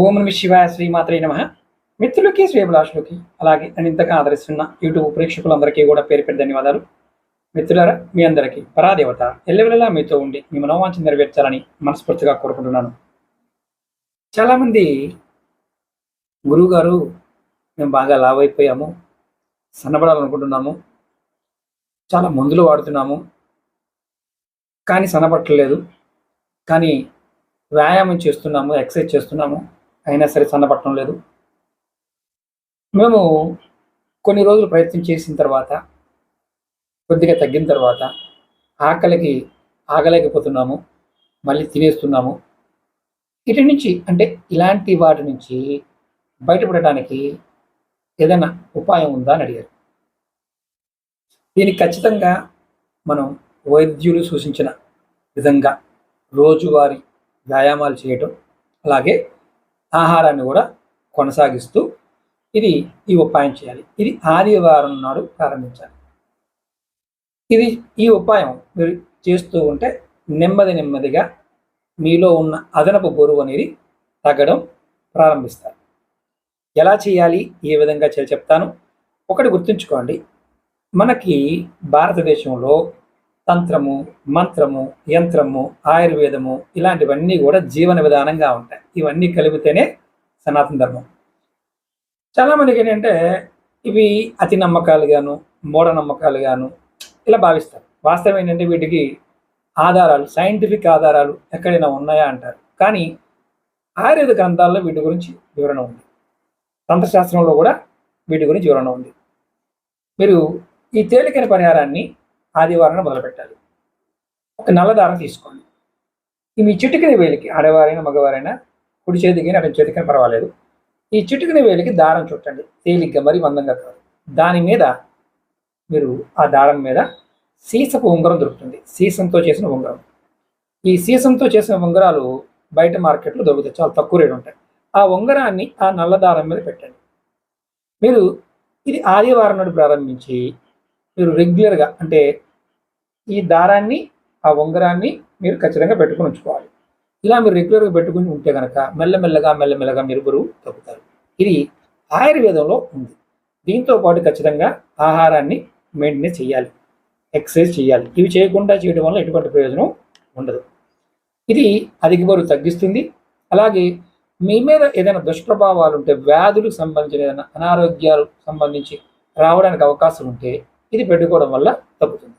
ఓం నమ శివాయ శ్రీమాత్రే నమ. మిత్రులకి శ్రేభిలాషులకి అలాగే నేను ఇంతగా ఆదరిస్తున్న యూట్యూబ్ ప్రేక్షకులందరికీ కూడా పేరు పెద్ద ధన్యవాదాలు. మిత్రులారా మీ అందరికీ పరాదేవత ఎల్లవెల్లలా మీతో ఉండి మీ మనోవాంఛ నెరవేర్చాలని మనస్ఫూర్తిగా కోరుకుంటున్నాను. చాలామంది గురువుగారు మేము బాగా లావ్ అయిపోయాము సన్నబడాలనుకుంటున్నాము చాలా మందులు వాడుతున్నాము కానీ సన్నబట్టలేదు కానీ వ్యాయామం చేస్తున్నాము ఎక్సర్సైజ్ చేస్తున్నాము అయినా సరే సన్నపట్టడం లేదు. మేము కొన్ని రోజులు ప్రయత్నం చేసిన తర్వాత కొద్దిగా తగ్గిన తర్వాత ఆకలికి ఆగలేకపోతున్నాము మళ్ళీ తినేస్తున్నాము. ఇటు నుంచి అంటే ఇలాంటి వాటి నుంచి బయటపడటానికి ఏదైనా ఉపాయం ఉందా అని అడిగారు. దీనికి ఖచ్చితంగా మనం వైద్యులు సూచించిన విధంగా రోజువారీ వ్యాయామాలు చేయటం అలాగే ఆహారాన్ని కూడా కొనసాగిస్తూ ఇది ఈ ఉపాయం చేయాలి. ఇది ఆదివారం నాడు ప్రారంభించాలి. ఇది ఈ ఉపాయం మీరు చేస్తూ ఉంటే నెమ్మది నెమ్మదిగా మీలో ఉన్న అదనపు బరువు అనేది తగ్గడం ప్రారంభిస్తారు. ఎలా చేయాలి? ఏ విధంగా చేయాలి చెప్తాను. ఒకటి గుర్తుంచుకోండి. మనకి భారతదేశంలో తంత్రము మంత్రము యంత్రము ఆయుర్వేదము ఇలాంటివన్నీ కూడా జీవన విధానంగా ఉంటాయి. ఇవన్నీ కలిపితేనే సనాతన ధర్మం. చాలామందికి ఏంటంటే ఇవి అతి నమ్మకాలుగాను మూఢనమ్మకాలుగాను ఇలా భావిస్తారు. వాస్తవం ఏంటంటే వీటికి ఆధారాలు సైంటిఫిక్ ఆధారాలు ఎక్కడైనా ఉన్నాయా అంటారు. కానీ ఆయుర్వేద గ్రంథాల్లో వీటి గురించి వివరణ ఉంది. తంత్రశాస్త్రంలో కూడా వీటి గురించి వివరణ ఉంది. మీరు ఈ తేలికైన పరిహారాన్ని ఆదివారం మొదలుపెట్టాలి ఒక నల్ల దారం తీసుకోండి. ఈ మీ చిటికిన వేలికి ఆడవారైనా మగవారైనా కుడి చేతికి అటు చేతికి పర్వాలేదు. ఈ చిటికిన వేలికి దారం చుట్టండి. తేలిగ్గా మరి మందంగా కాదు. దాని మీద మీరు ఆ దారం మీద సీసపు ఉంగరం దొరుకుతుంది. సీసంతో చేసిన ఉంగరం. ఈ సీసంతో చేసిన ఉంగరాలు బయట మార్కెట్లో దొరుకుతాయి. చాలా తక్కువ రేటు ఉంటాయి. ఆ ఉంగరాన్ని ఆ నల్ల దారం మీద పెట్టండి. మీరు ఇది ఆదివారం నాడు ప్రారంభించి మీరు రెగ్యులర్గా అంటే ఈ దారాన్ని ఆ ఉంగరాన్ని మీరు ఖచ్చితంగా పెట్టుకుని ఉంచుకోవాలి. ఇలా మీరు రెగ్యులర్గా పెట్టుకుని ఉంటే కనుక మెల్లమెల్లగా మెల్లమెల్లగా మీరు బరువు తగ్గుతారు. ఇది ఆయుర్వేదంలో ఉంది. దీంతో పాటు ఖచ్చితంగా ఆహారాన్ని మెయింటెనెన్స్ చేయాలి. ఎక్సర్సైజ్ చేయాలి. ఇవి చేయకుండా చేయడం వల్ల ఎటువంటి ప్రయోజనం ఉండదు. ఇది అధిక బరువు తగ్గిస్తుంది. అలాగే మీ మీద ఏదైనా దుష్ప్రభావాలు ఉంటే వ్యాధులకు సంబంధించిన ఏదైనా అనారోగ్యాలు సంబంధించి రావడానికి అవకాశం ఉంటే ఇది పెట్టుకోవడం వల్ల తగ్గుతుంది.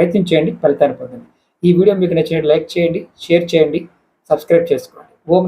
ప్రయత్నించేయండి ఫలితాన్ని పొందండి. ఈ వీడియో మీకు నచ్చినట్టు లైక్ చేయండి షేర్ చేయండి సబ్స్క్రైబ్ చేసుకోండి.